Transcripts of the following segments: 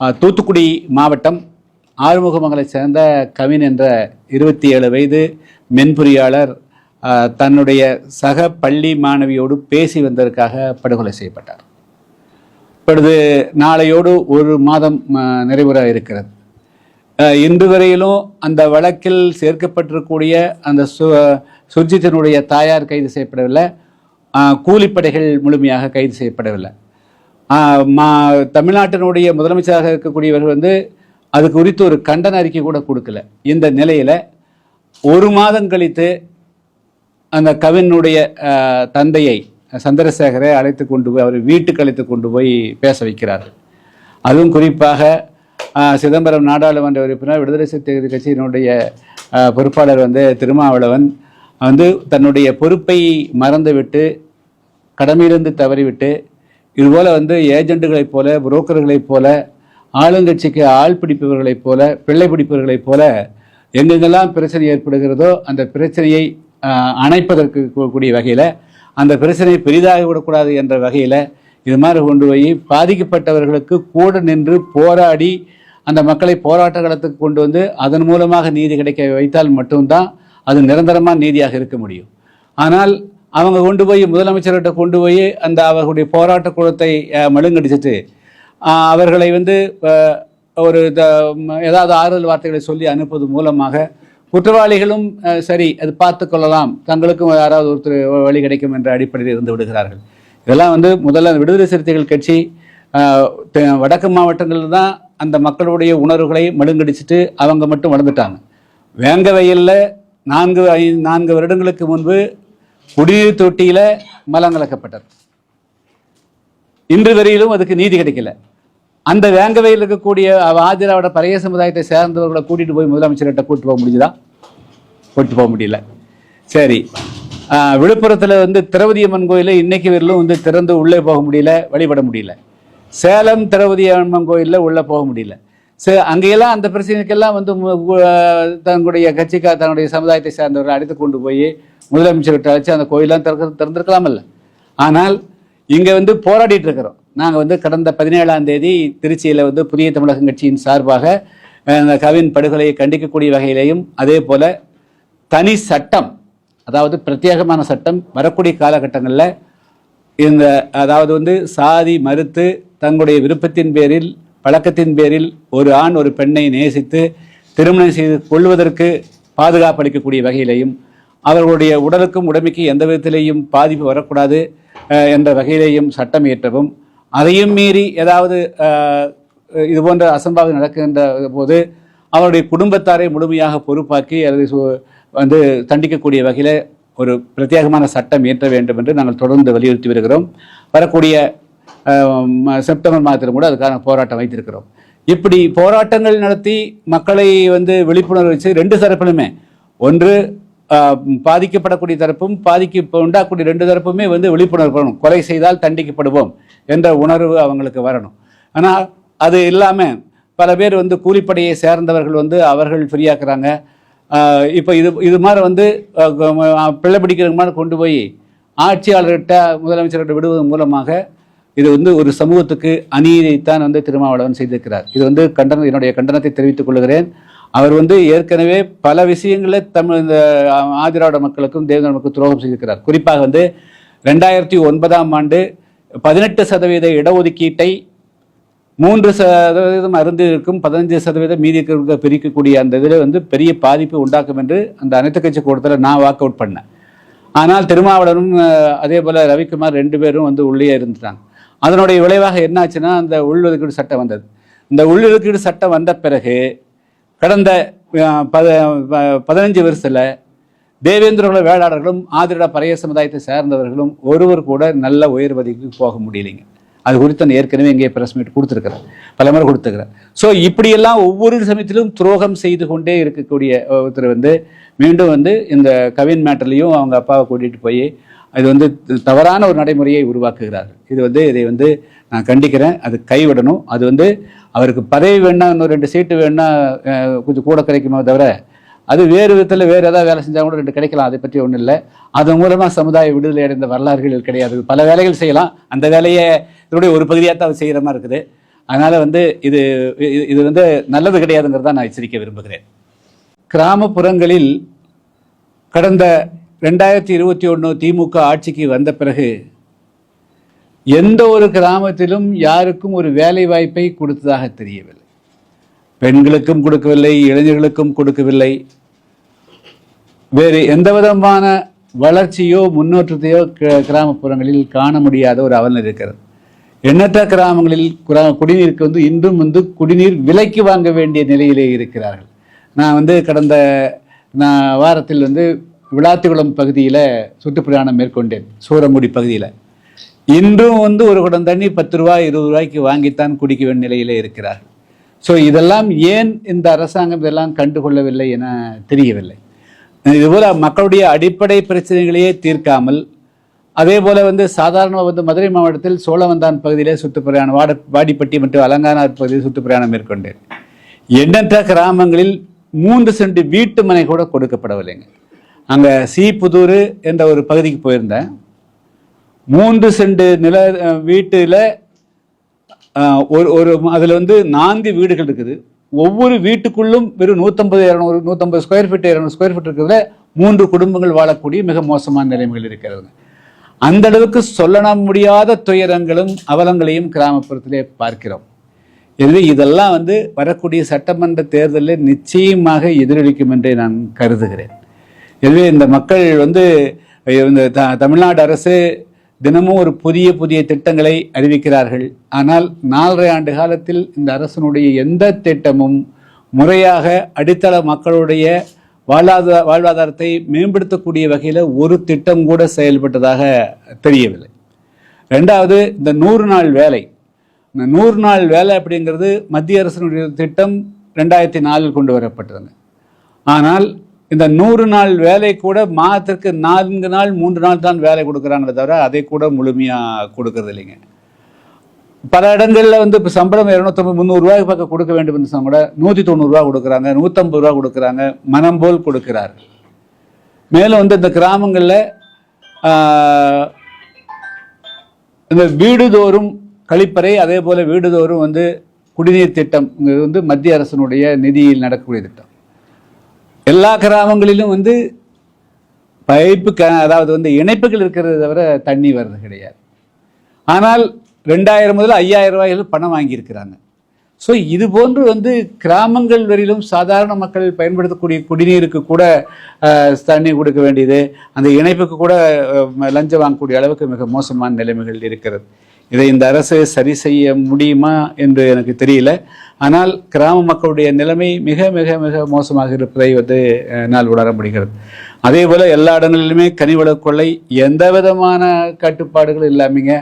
தூத்துக்குடி மாவட்டம் ஆறுமுகமங்கலை சேர்ந்த கவின் என்ற இருபத்தி ஏழு வயது மென்பொறியாளர் தன்னுடைய சக பள்ளி மாணவியோடு பேசி வந்ததற்காக படுகொலை செய்யப்பட்டார். இப்பொழுது நாளையோடு ஒரு மாதம் நிறைவுற இருக்கிறது. இன்று வரையிலும் அந்த வழக்கில் சேர்க்கப்பட்டிருக்கக்கூடிய அந்த சு சுர்ஜித்தனுடைய தாயார் கைது செய்யப்படவில்லை. கூலிப்படைகள் முழுமையாக கைது செய்யப்படவில்லை. மா- தமிழ்நாட்டினுடைய முதலமைச்சராக இருக்கக்கூடியவர்கள் வந்து அது குறித்து ஒரு கண்டன அறிக்கை கூட கொடுக்கல. இந்த நிலையில் ஒரு மாதம் கழித்து அந்த கவினுடைய தந்தையை சந்திரசேகரை அழைத்து கொண்டு போய் அவர் வீட்டுக்கு அழைத்து கொண்டு போய் பேச வைக்கிறார்கள் அதுவும் குறிப்பாக சிதம்பரம் நாடாளுமன்ற உறுப்பினர் விடுதலை சிறுத்தைகள் கட்சியினுடைய பொறுப்பாளர் வந்து திருமாவளவன் வந்து தன்னுடைய பொறுப்பை மறந்துவிட்டு கடமையிலிருந்து தவறிவிட்டு இதுபோல் வந்து ஏஜெண்டுகளைப் போல புரோக்கர்களைப் போல ஆளுங்கட்சிக்கு ஆள் பிடிப்பவர்களைப் போல பிள்ளை பிடிப்பவர்களைப் போல எங்கெங்கெல்லாம் பிரச்சனை ஏற்படுகிறதோ அந்த பிரச்சனையை அணைப்பதற்கு கூடிய வகையில் அந்த பிரச்சனை பெரிதாக விடக்கூடாது என்ற வகையில் இது மாதிரி கொண்டு போய் பாதிக்கப்பட்டவர்களுக்கு கூட நின்று போராடி அந்த மக்களை போராட்ட களத்துக்கு கொண்டு வந்து அதன் மூலமாக நீதி கிடைக்க வைத்தால் மட்டும்தான் அது நிரந்தரமாக நீதியாக இருக்க முடியும். ஆனால் அவங்க கொண்டு போய் முதலமைச்சர்கிட்ட கொண்டு போய் அந்த அவர்களுடைய போராட்ட குளத்தை மழுங்கடிச்சிட்டு அவர்களை வந்து ஒரு ஏதாவது ஆறுதல் வார்த்தைகளை சொல்லி அனுப்புவது மூலமாக குற்றவாளிகளும் சரி அது பார்த்து கொள்ளலாம். தங்களுக்கும் யாராவது ஒருத்தர் வழி கிடைக்கும் என்ற அடிப்படையில் இருந்து விடுகிறார்கள். இதெல்லாம் வந்து முதல்ல விடுதலை சிறுத்தைகள் கட்சி வடக்கு மாவட்டங்களில் தான் அந்த மக்களுடைய உணர்வுகளை மழுங்கடிச்சிட்டு அவங்க மட்டும் வளர்ந்துட்டாங்க. வேங்க வயலில் நான்கு ஐ நான்கு வருடங்களுக்கு முன்பு குடிநீர் தொட்டியில மலம் கலக்கப்பட்டது. இன்று வரையிலும் அதுக்கு நீதி கிடைக்கல. அந்த வேங்கவையில் இருக்கக்கூடிய ஆதிராவோட பழைய சமுதாயத்தை சேர்ந்தவர்களை கூட்டிட்டு போய் முதலமைச்சர்கிட்ட கூட்டு போக முடிஞ்சுதா? கூட்டு போக முடியல. சரி. விழுப்புரத்தில் வந்து திரௌபதி அம்மன் கோயில இன்னைக்கு வரையிலும் வந்து திறந்து உள்ளே போக முடியல வழிபட முடியல. சேலம் திரௌபதி அம்மன் கோயிலில் உள்ளே போக முடியல. சரி அங்கெல்லாம் அந்த பிரச்சனைக்கெல்லாம் வந்து தன்னுடைய தங்களுடைய கட்சிக்கா தன்னுடைய சமுதாயத்தை சேர்ந்தவர்களை அடித்து கொண்டு போய் முதலமைச்சர்கிட்ட வச்சு அந்த கோயிலாம் திறக்க திறந்திருக்கலாமல்ல. ஆனால் இங்கே வந்து போராடிட்டு இருக்கிறோம் நாங்கள் வந்து கடந்த பதினேழாம் தேதி திருச்சியில் வந்து புதிய தமிழகம் கட்சியின் சார்பாக கவின் படுகொலையை கண்டிக்கக்கூடிய வகையிலேயும் அதே போல தனி சட்டம் அதாவது பிரத்யேகமான சட்டம் வரக்கூடிய காலகட்டங்களில் இந்த அதாவது வந்து சாதி மறுத்து தங்களுடைய விருப்பத்தின் பேரில் பழக்கத்தின் பேரில் ஒரு ஆண் ஒரு பெண்ணை நேசித்து திருமணம் செய்து கொள்வதற்கு பாதுகாப்பு அளிக்கக்கூடிய வகையிலையும் அவர்களுடைய உடலுக்கும் உடமைக்கும் எந்த விதத்திலேயும் பாதிப்பு வரக்கூடாது என்ற வகையிலேயும் சட்டம் இயற்றவும் அதையும் மீறி ஏதாவது இது போன்ற அசம்பாவிதம் நடக்கின்ற போது அவருடைய குடும்பத்தாரை முழுமையாக பொறுப்பாக்கி அல்லது வந்து தண்டிக்கக்கூடிய வகையில் ஒரு பிரத்யேகமான சட்டம் இயற்ற வேண்டும் என்று நாங்கள் தொடர்ந்து வலியுறுத்தி வருகிறோம். வரக்கூடிய செப்டம்பர் மாதத்திலும் கூட அதுக்கான போராட்டம் வைத்திருக்கிறோம். இப்படி போராட்டங்கள் நடத்தி மக்களை வந்து விழிப்புணர்வு வச்சு ரெண்டு தரப்பிலுமே ஒன்று பாதிக்கப்படக்கூடிய தரப்பும் பாதிக்க உண்டாக்கூடிய ரெண்டு தரப்புமே வந்து விழிப்புணர்வு வரணும் கொலை செய்தால் தண்டிக்கப்படுவோம் என்ற உணர்வு அவங்களுக்கு வரணும். ஆனால் அது இல்லாமல் பல பேர் வந்து கூலிப்படையை சேர்ந்தவர்கள் வந்து அவர்கள் ஃப்ரீயாக்குறாங்க இப்போ இது இது மாதிரி வந்து பிள்ளை பிடிக்கிறவங்க மாதிரி கொண்டு போய் ஆட்சியாளர்கிட்ட முதலமைச்சர்கிட்ட விடுவதன் மூலமாக இது வந்து ஒரு சமூகத்துக்கு அநீதியைத்தான் வந்து திருமாவளவன் செய்திருக்கிறார். இது வந்து கண்டன என்னுடைய கண்டனத்தை தெரிவித்துக் கொள்கிறேன். அவர் வந்து ஏற்கனவே பல விஷயங்களை தமிழ் இந்த ஆதிராவிட மக்களுக்கும் தேவத மக்களுக்கும் துரோகம் செய்திருக்கிறார். குறிப்பாக வந்து ரெண்டாயிரத்தி ஒன்பதாம் ஆண்டு பதினெட்டு சதவீத இடஒதுக்கீட்டை மூன்று சதவீதம் அருந்து இருக்கும் பதினஞ்சு சதவீதம் மீதி இருக்க பிரிக்கக்கூடிய அந்த இதில் வந்து பெரிய பாதிப்பு உண்டாக்கும் என்று அந்த அனைத்து கட்சி கூட்டத்தில் நான் வாக் அவுட் பண்ணேன். ஆனால் திருமாவளவனும் அதே போல் ரவிக்குமார் ரெண்டு பேரும் வந்து உள்ளே இருந்துட்டாங்க. அதனுடைய விளைவாக என்னாச்சுன்னா அந்த உள்ஒதுக்கீடு சட்டம் வந்தது. இந்த உள்ளொதுக்கீடு சட்டம் வந்த பிறகு கடந்த பத ப- பதினஞ்சு வருஷத்தில் தேவேந்திரகுல வேளாளர்களும் ஆதிரட பறைய சமுதாயத்தை சேர்ந்தவர்களும் ஒருவர் கூட நல்ல உயர்வதிக்கு போக முடியலைங்க. அது குறித்து நான் ஏற்கனவே இங்கே பிரஸ் மீட் கொடுத்துருக்கிறேன். பல முறை கொடுத்துருக்கிறேன். ஸோ இப்படியெல்லாம் ஒவ்வொரு சமயத்திலும் துரோகம் செய்து கொண்டே இருக்கக்கூடிய ஒருத்தர் வந்து மீண்டும் வந்து இந்த கவின் மேட்டர்லேயும் அவங்க அப்பாவை கூட்டிகிட்டு போய் இது வந்து தவறான ஒரு நடைமுறையை உருவாக்குகிறார்கள். இது வந்து இதை வந்து நான் கண்டிக்கிறேன். அது கைவிடணும். அது வந்து அவருக்கு பதவி வேணா இன்னும் ரெண்டு சீட்டு வேணா கொஞ்சம் கூட கிடைக்குமே தவிர அது வேறு விதத்தில் வேறு ஏதாவது வேலை செஞ்சால் கூட ரெண்டு கிடைக்கலாம். அதை பற்றி ஒன்றும் இல்லை. அது மூலமாக சமுதாய விடுதலை அடைந்த வரலாறுகள் கிடையாது. பல வேலைகள் செய்யலாம். அந்த வேலையை இதனுடைய ஒரு பகுதியாக தான் அவர் செய்கிற மாதிரி இருக்குது. அதனால் வந்து இது இது- இது வந்து நல்லது கிடையாதுங்கிறத நான் எச்சரிக்க விரும்புகிறேன். கிராமப்புறங்களில் கடந்த ரெண்டாயிரத்தி இருபத்தி ஒன்று திமுக ஆட்சிக்கு வந்த பிறகு எந்த ஒரு கிராமத்திலும் யாருக்கும் ஒரு வேலை வாய்ப்பை கொடுத்ததாக தெரியவில்லை. பெண்களுக்கும் கொடுக்கவில்லை இளைஞர்களுக்கும் கொடுக்கவில்லை. வேறு எந்த விதமான வளர்ச்சியோ முன்னேற்றத்தையோ க- கிராமப்புறங்களில் காண முடியாத ஒரு அவல் இருக்கிறது. எண்ணற்ற கிராமங்களில் குடிநீருக்கு வந்து இன்றும் வந்து குடிநீர் விலைக்கு வாங்க வேண்டிய நிலையிலே இருக்கிறார்கள். நான் வந்து கடந்த நான் வாரத்தில் வந்து விளாத்திகுளம் பகுதியில் சுற்றுப்பிரயாணம் மேற்கொண்டேன். சூரமுடி பகுதியில். இன்றும் வந்து ஒரு குடம் தண்ணி பத்து ரூபாய் இருபது ரூபாய்க்கு வாங்கித்தான் குடிக்க வேண்டிய நிலையில் இருக்கிறார். ஸோ இதெல்லாம் ஏன் இந்த அரசாங்கம் இதெல்லாம் கண்டுகொள்ளவில்லை என தெரியவில்லை. இதுபோல் மக்களுடைய அடிப்படை பிரச்சனைகளையே தீர்க்காமல் அதே போல் வந்து சாதாரணமாக வந்து மதுரை மாவட்டத்தில் சோழவந்தான் பகுதியிலே சுற்றுப்பிரயாணம் வாட வாடிப்பட்டி மற்றும் அலங்கானார் பகுதியில் சுற்றுப்பிரயாணம் மேற்கொண்டேன். எண்ணற்ற கிராமங்களில் மூன்று சென்ட் வீட்டு மனை கூட கொடுக்கப்படவில்லைங்க. அங்கே சீப்புதூர் என்ற ஒரு பகுதிக்கு போயிருந்தேன். மூன்று செண்டு நில வீட்டில் ஒரு ஒரு அதில் வந்து நான்கு வீடுகள் இருக்குது. ஒவ்வொரு வீட்டுக்குள்ளும் வெறும் நூற்றம்பது இரநூறு நூற்றம்பது ஸ்கொயர் ஃபீட் இரநூறு ஸ்கொயர் ஃபீட் இருக்கிறதுல மூன்று குடும்பங்கள் வாழக்கூடிய மிக மோசமான நிலைமைகள் இருக்கிறது. அந்த அளவுக்கு சொல்ல முடியாத துயரங்களும் அவலங்களையும் கிராமப்புறத்திலே பார்க்கிறோம். எனவே இதெல்லாம் வந்து வரக்கூடிய சட்டமன்ற தேர்தலில் நிச்சயமாக எதிரொலிக்கும் என்றே நான் கருதுகிறேன். எனவே இந்த மக்கள் வந்து இந்த த- தமிழ்நாடு அரசு தினமும் ஒரு புதிய புதிய திட்டங்களை அறிவிக்கிறார்கள். ஆனால் நாலரை ஆண்டு காலத்தில் இந்த அரசனுடைய எந்த திட்டமும் முறையாக அடித்தள மக்களுடைய வாழ்வாதார வாழ்வாதாரத்தை மேம்படுத்தக்கூடிய வகையில் ஒரு திட்டம் கூட செயல்பட்டதாக தெரியவில்லை. ரெண்டாவது இந்த நூறு நாள் வேலை. இந்த நூறு நாள் வேலை அப்படிங்கிறது மத்திய அரசினுடைய திட்டம் ரெண்டாயிரத்தி நாலில் கொண்டு வரப்பட்டதுங்க. ஆனால் இந்த நூறு நாள் வேலை கூட மாதத்திற்கு நான்கு நாள் மூன்று நாள் தான் வேலை கொடுக்குறாங்களே தவிர அதை கூட முழுமையாக கொடுக்கறது இல்லைங்க. பல இடங்களில் வந்து இப்போ சம்பளம் இரநூத்தம்பது முந்நூறுரூவாய்க்கு பக்கம் கொடுக்க வேண்டும் என்று சொன்னால் கூட நூற்றி தொண்ணூறுரூவா கொடுக்குறாங்க நூற்றம்பது ரூபா கொடுக்குறாங்க மனம் போல் கொடுக்கிறார்கள். மேலும் வந்து இந்த கிராமங்களில் இந்த வீடுதோறும் கழிப்பறை அதே போல் வீடுதோறும் வந்து குடிநீர் திட்டம் இது வந்து மத்திய அரசினுடைய நிதியில் நடக்கக்கூடிய திட்டம். எல்லா கிராமங்களிலும் வந்து பைப்பு க அதாவது வந்து இணைப்புகள் இருக்கிறத தவிர தண்ணி வர்றது கிடையாது. ஆனால் ரெண்டாயிரம் முதல் ஐயாயிரம் ரூபாயில் பணம் வாங்கியிருக்கிறாங்க. ஸோ இது போன்று வந்து கிராமங்கள் வரையிலும் சாதாரண மக்கள் பயன்படுத்தக்கூடிய குடிநீருக்கு கூட தண்ணி கொடுக்க வேண்டியது அந்த இணைப்புக்கு கூட லஞ்சம் வாங்கக்கூடிய அளவுக்கு மிக மோசமான நிலைமைகள் இருக்கிறது. இதை இந்த அரசு சரி செய்ய முடியுமா என்று எனக்கு தெரியல. ஆனால் கிராம மக்களுடைய நிலைமை மிக மிக மிக மோசமாக இருப்பதை வந்து என்னால் உணர முடிகிறது. அதே போல் எல்லா இடங்களிலுமே கனிவள கொள்ளை எந்த விதமான கட்டுப்பாடுகளும் இல்லாமங்க.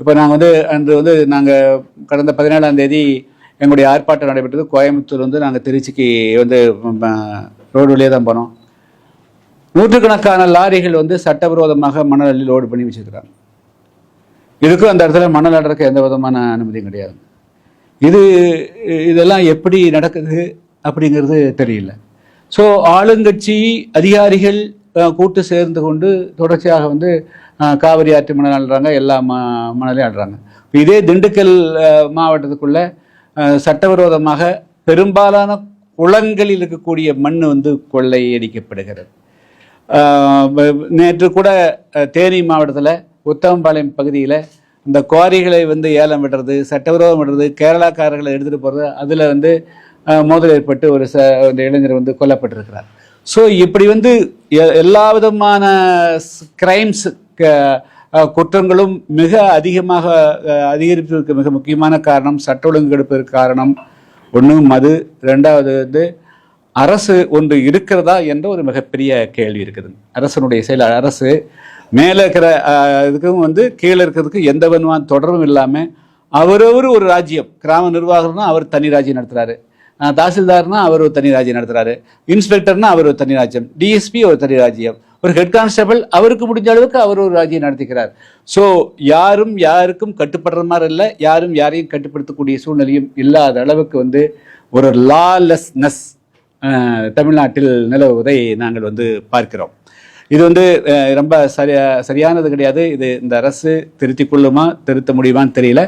இப்போ நாங்கள் வந்து அன்று வந்து நாங்கள் கடந்த பதினேழாம் தேதி எங்களுடைய ஆர்ப்பாட்டம் நடைபெற்றது. கோயம்புத்தூர் வந்து நாங்கள் திருச்சிக்கு வந்து ரோடு வழியே தான் போனோம். நூற்றுக்கணக்கான லாரிகள் வந்து சட்டவிரோதமாக மணல் அள்ளி லோடு பண்ணி வச்சுருக்கிறாங்க. இதுக்கும் அந்த இடத்துல மணல் அடர்க்க எந்த விதமான அனுமதியும் கிடையாது. இது இதெல்லாம் எப்படி நடக்குது அப்படிங்கிறது தெரியல. ஸோ ஆளுங்கட்சி அதிகாரிகள் கூட்டு சேர்ந்து கொண்டு தொடர்ச்சியாக வந்து காவிரி ஆற்று மணல் ஆடுறாங்க எல்லா ம மணலையும் ஆடுறாங்க இதே திண்டுக்கல் மாவட்டத்துக்குள்ளே மாவட்டத்துக்குள்ள சட்டவிரோதமாக பெரும்பாலான குளங்களில் இருக்கக்கூடிய மண் வந்து கொள்ளையடிக்கப்படுகிறது. நேற்று கூட தேனி மாவட்டத்தில் உத்தமபாளையம் பகுதியில் இந்த குவாரிகளை வந்து ஏலம் விடுறது சட்டவிரோதம் விடுறது கேரளாக்காரர்களை எடுத்துகிட்டு போகிறது அதில் வந்து மோதல் ஏற்பட்டு ஒரு ச அந்த இளைஞர் வந்து கொல்லப்பட்டிருக்கிறார். ஸோ இப்படி வந்து எ- எல்லா விதமான கிரைம்ஸ் குற்றங்களும் மிக அதிகமாக அதிகரிப்பதற்கு மிக முக்கியமான காரணம் சட்ட ஒழுங்கு எடுப்பதற்கு காரணம் ஒன்று மது ரெண்டாவது வந்து அரசு ஒன்று இருக்கிறதா என்ற ஒரு மிகப்பெரிய கேள்வி இருக்குது. அரசனுடைய செயல் அரசு மேலே இருக்கிற இதுக்கும் வந்து கீழே இருக்கிறதுக்கு எந்த விதமான தொடர்பும் இல்லாமல் அவரவர் ஒரு ராஜ்யம். கிராம நிர்வாகம்னா அவர் தனி ராஜ்யம் நடத்துகிறாரு தாசில்தார்னா அவர் ஒரு தனி ராஜ்யம் நடத்துகிறாரு இன்ஸ்பெக்டர்னா அவர் ஒரு தனி ராஜ்யம். டிஎஸ்பி ஒரு தனி ராஜ்யம். ஒரு ஹெட் கான்ஸ்டபிள் அவருக்கு முடிஞ்ச அளவுக்கு அவர் ஒரு ராஜ்யம் நடத்திக்கிறார். ஸோ யாரும் யாருக்கும் கட்டுப்படுற மாதிரி இல்லை. யாரும் யாரையும் கட்டுப்படுத்தக்கூடிய சூழ்நிலையும் இல்லாத அளவுக்கு வந்து ஒரு லாலெஸ்னஸ் தமிழ்நாட்டில் நிலவுவதை நாங்கள் வந்து பார்க்கிறோம். இது வந்து ரொம்ப சரியா சரியானது கிடையாது. இது இந்த அரசு திருத்தி கொள்ளுமா திருத்த முடியுமான்னு தெரியல.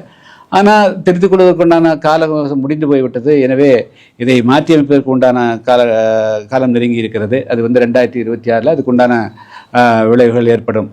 ஆனால் திருத்திக் கொள்வதற்குண்டான காலம் முடிந்து போய்விட்டது. எனவே இதை மாற்றியமைப்பதற்கு உண்டான கால காலம் நெருங்கி இருக்கிறது. அது வந்து ரெண்டாயிரத்தி இருபத்தி ஆறில் அதுக்குண்டான விளைவுகள் ஏற்படும்.